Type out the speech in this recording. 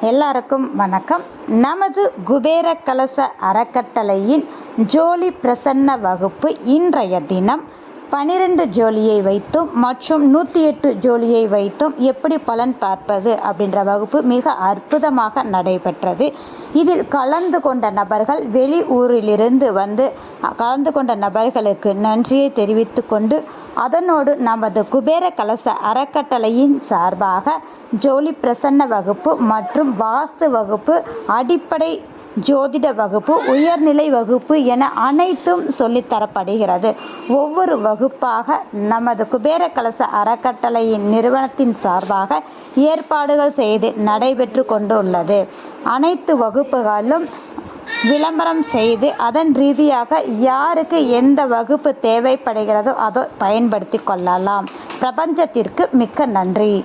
எல்லாருக்கும் வணக்கம். நமது குபேர கலச அறக்கட்டளையின் ஜோலி பிரசன்ன வகுப்பு இன்றைய தினம் பனிரெண்டு ஜோலியை வைத்தும் மற்றும் நூற்றி எட்டு ஜோலியை வைத்தும் எப்படி பலன் பார்ப்பது அப்படின்ற வகுப்பு மிக அற்புதமாக நடைபெற்றது. இதில் கலந்து கொண்ட நபர்கள் வெளி ஊரிலிருந்து வந்து கலந்து கொண்ட நபர்களுக்கு நன்றியை தெரிவித்து கொண்டு அதனோடு நமது குபேர கலச அறக்கட்டளையின் சார்பாக ஜோலி பிரசன்ன வகுப்பு மற்றும் வாஸ்து வகுப்பு அடிப்படை ஜோதிட வகுப்பு உயர்நிலை வகுப்பு என அனைத்தும் சொல்லித்தரப்படுகிறது ஒவ்வொரு வகுப்பாக நமது குபேர கலச அறக்கட்டளையின் நிறுவனத்தின் சார்பாக ஏற்பாடுகள் செய்து நடைபெற்று கொண்டுள்ளது. அனைத்து வகுப்புகளும் விளம்பரம் செய்து அதன் ரீதியாக யாருக்கு எந்த வகுப்பு தேவைப்படுகிறதோ அதை பயன்படுத்தி கொள்ளலாம். பிரபஞ்சத்திற்கு மிக்க நன்றி.